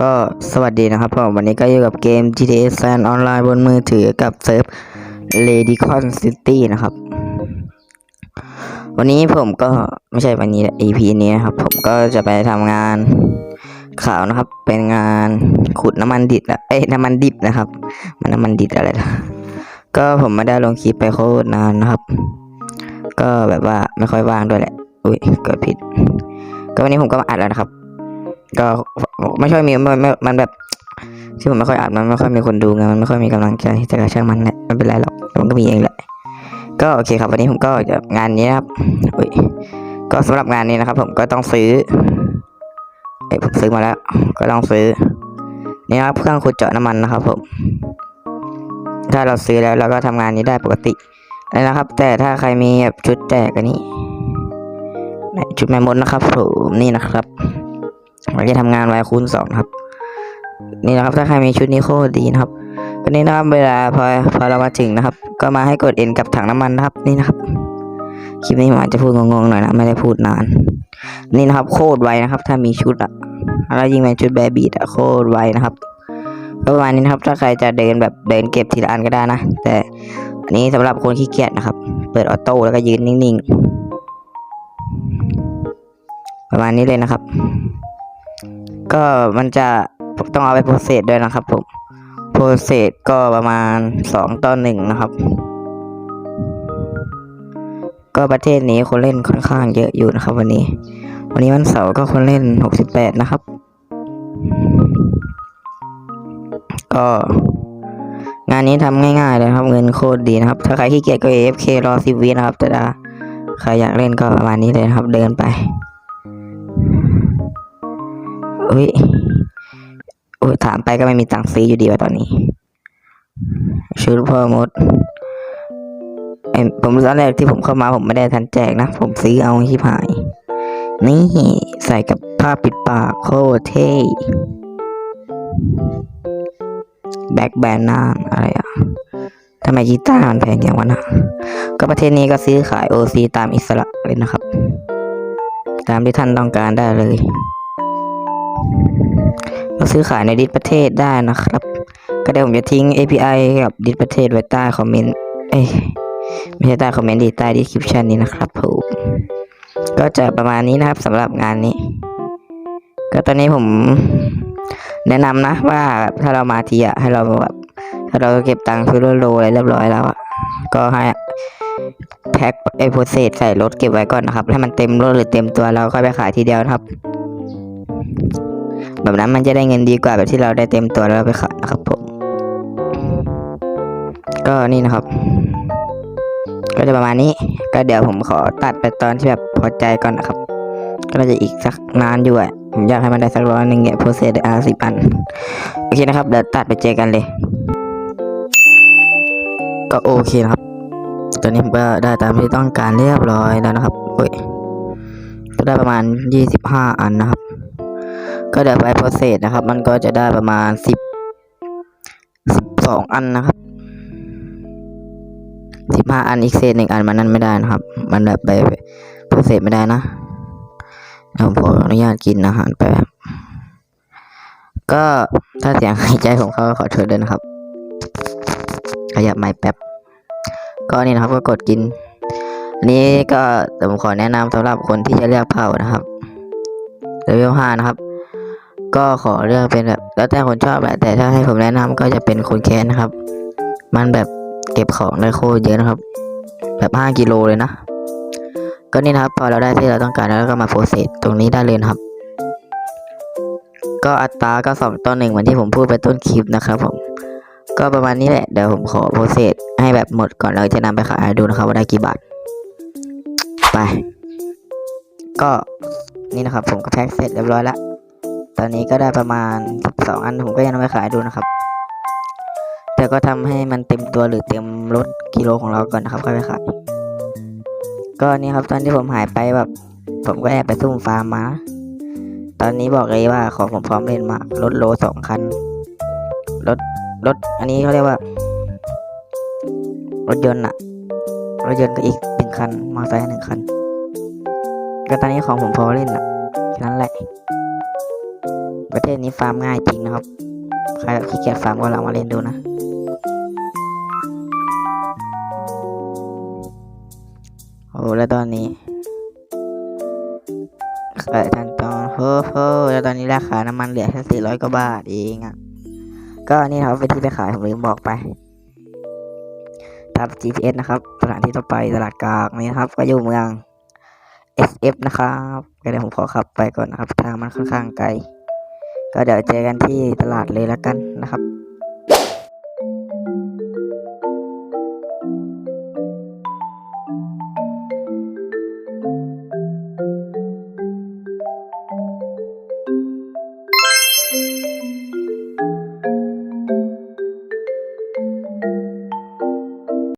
ก็สวัสดีนะครับผมวันนี้ก็อยู่กับเกม GTA San Online บนมือถือกับเซิร์ฟ Lady Con City นะครับ วันนี้ผมก็ไม่ใช่วันนี้ EP นี้นะครับ ผมก็จะไปทำงานข่าวนะครับ เป็นงานขุดน้ำมันดิบอะเอ้ยน้ำมันดิบนะครับ มันน้ำมันดิบอะไรล่ะก็ผมไม่ได้ลงคลิปไปโคตรนานนะครับ ก็แบบว่าไม่ค่อยว่างด้วยแหละ อุ้ยเกิดผิด ก็วันนี้ผมก็มาอัดแล้วนะครับ ก็ไม่ค่อยมีมันมันมันแบบที่ผมไม่ค่อยอัดมันไม่ค่อยมีคนดูไงมันไม่ค่อยมีกำลังใจแต่ก็ช่างมันแหละไม่เป็นไรหรอกมันก็มีเองแหละก็โอเคครับวันนี้ผมก็จะงานนี้ครับอุ้ยก็สำหรับงานนี้นะครับ ผมก็ต้องซื้อเอ้ผมซื้อมาแล้ว ก็ต้องซื้อนี่นะครับเครื่องขุดเจาะน้ำมันนะครับ ผม ถ้าเราซื้อแล้วเราก็ทำงานนี้ได้ปกตินะครับ แต่ถ้าใครมีแบบชุดแจกอันนี้ไหนชุดแมมมดนะครับผมนี่นะครับ เราจะทำงานไวคูณสองครับ นี่นะครับถ้าใครมีชุดนี้โคตรดีนะครับวันนี้นะครับเวลาพอพอเรามาถึงนะครับ ก็มาให้กดเอ็นกับถังน้ำมันนะครับนี่นะครับคลิปนี้ผมอาจจะพูดงงๆหน่อยนะไม่ได้พูดนาน นี่นะครับโคตรไวนะครับ ถ้ามีชุดอะแล้วยิงเป็นชุดแบบบีดอะโคตรไวนะครับก็ประมาณนี้นะครับถ้าใครจะเดินแบบเดินเก็บทีละอันก็ได้นะ แต่อันนี้สำหรับคนขี้เกียจนะครับ เปิดออโต้แล้วก็ยืนนิ่งๆ ประมาณนี้เลยนะครับ ก็มันจะต้องเอาไปโปรเซสด้วยนะครับผมโปรเซสก็ประมาณสองต่อหนึ่งนะครับ ก็ประเทศนี้คนเล่นค่อนข้างเยอะอยู่นะครับ วันนี้ วันนี้วันเสาร์ก็คนเล่นหกสิบแปดนะครับ ก็งานนี้ทำง่ายๆเลยครับเงินโคตรดีนะครับ ถ้าใครขี้เกียจก็ AFK รอสิบวินะครับแต่ถ้าใครอยากเล่นก็ประมาณนี้เลยครับเดินไป อุ้ยโอ้ยถามไปก็ไม่มีตังค์ซื้ออยู่ดีว่าตอนนี้ ชุดพ่อมดผมตอนแรกที่ผมเข้ามาผมไม่ได้ทันแจกนะ ผมซื้อเอาที่ผาย นี่ใส่กับผ้าปิดปากโคตรเท่แบ็คแบนน้าอะไรอะทำไมกีตาร์มันแพงอย่างวะนะ ก็ประเทศนี้ก็ซื้อขายโอซีตามอิสระเลยนะครับ ตามที่ท่านต้องการได้เลย ก็ซื้อขายในดิสประเทศได้นะครับ ก็เดี๋ยวผมจะทิ้ง API กับดิสประเทศไว้ใต้คอมเมนต์เอ้ยไม่ใช่ใต้คอมเมนต์ดีใต้ดีคริปชันนี้นะครับผมก็จะประมาณนี้นะครับสำหรับงานนี้ ก็ตอนนี้ผมแนะนำนะว่าถ้าเรามาทีอะให้เราแบบถ้าเราเก็บตังค์ซื้อโลอะไรเรียบร้อยแล้วอะก็ให้แพ็คไอโปรเซสใส่รถเก็บไว้ก่อนนะครับ ให้มันเต็มรถหรือเต็มตัวแล้วค่อยไปขายทีเดียวนะครับ แบบนั้นมันจะได้เงินดีกว่าแบบที่เราได้เต็มตัวแล้วเราไปขายนะครับผม ก็นี่นะครับ ก็จะประมาณนี้ ก็เดี๋ยวผมขอตัดไปตอนที่แบบพอใจก่อนนะครับ ก็น่าจะอีกสักนานอยู่อะผมอยากให้มันได้สักร้อยหนึ่งเนี่ยโปรเซสได้อาสิบอัน โอเคนะครับ เดี๋ยวตัดไปเจอกันเลย ก็โอเคนะครับ ตอนนี้ผมก็ได้ตามที่ต้องการเรียบร้อยแล้วนะครับ โอ้ยก็ได้ประมาณยี่สิบห้าอันนะครับ ก็เดี๋ยวไปโปรเซสนะครับ มันก็จะได้ประมาณสิบสิบสองอันนะครับสิบห้าอันอีกเศษหนึ่งอันมันนั่นไม่ได้นะครับ มันแบบไปโปรเซสไม่ได้นะเดี๋ยวผมขออนุญาตกินอาหารแป๊บก็ถ้าเสียงหายใจผมเขาขอโทษด้วยนะครับ ขยับไม้แป๊บ ก็นี่นะครับก็กดกิน อันนี้ก็ผมขอแนะนำสำหรับคนที่จะเลือกเผ่านะครับเลเวลห้านะครับ ก็ขอเลือกเป็นแบบแล้วแต่คนชอบแหละแต่ถ้าให้ผมแนะนำก็จะเป็นคนแค้นนะครับ มันแบบเก็บของได้โคตรเยอะนะครับ แบบห้ากิโลเลยนะ ก็นี่นะครับ พอเราได้ที่เราต้องการแล้วก็มาโปรเซสตรงนี้ได้เลยนะครับ ก็อัตราก็สองต่อหนึ่งเหมือนที่ผมพูดไปต้นคลิปนะครับผมก็ประมาณนี้แหละเดี๋ยวผมขอโปรเซสให้แบบหมดก่อนแล้วจะนำไปขายดูนะครับว่าได้กี่บาทไป ก็นี่นะครับผมก็แพ็คเสร็จเรียบร้อยแล้ว ตอนนี้ก็ได้ประมาณสองอันผมก็ยังเอาไปขายดูนะครับ แต่ก็ทำให้มันเต็มตัวหรือเต็มรถกิโลของเราก่อนนะครับค่อยไปขายก็นี่ครับตอนที่ผมหายไปแบบ ผมก็แอบไปซุ่มฟาร์มมา ตอนนี้บอกเลยว่าของผมพร้อมเล่นมากรถโลสองคันรถรถอันนี้เขาเรียกว่า รถยนต์อะรถยนต์ก็อีกหนึ่งคันมอเตอร์ไซค์หนึ่งคัน ก็ตอนนี้ของผมพอเล่นอะแค่นั้นแหละ ประเทศนี้ฟาร์มง่ายจริงนะครับ ใครขี้เกียจฟาร์มก็ลองมาเล่นดูนะ โอ้แล้วตอนนี้ขายทันตอนโฮ้โหแล้วตอนนี้ราคาน้ำมันเหลือแค่สี่ร้อยกว่าบาทเองอะ ก็นี่ครับเป็นที่ไปขายผมลืมบอกไปตาม GPS นะครับสถานที่ต่อไปตลาดกลางนี่นะครับก็อยู่เมือง SF นะครับเดี๋ยวผมขอขับไปก่อนนะครับ ทางมันค่อนข้างไกล ก็เดี๋ยวเจอกันที่ตลาดเลยแล้วกันนะครับ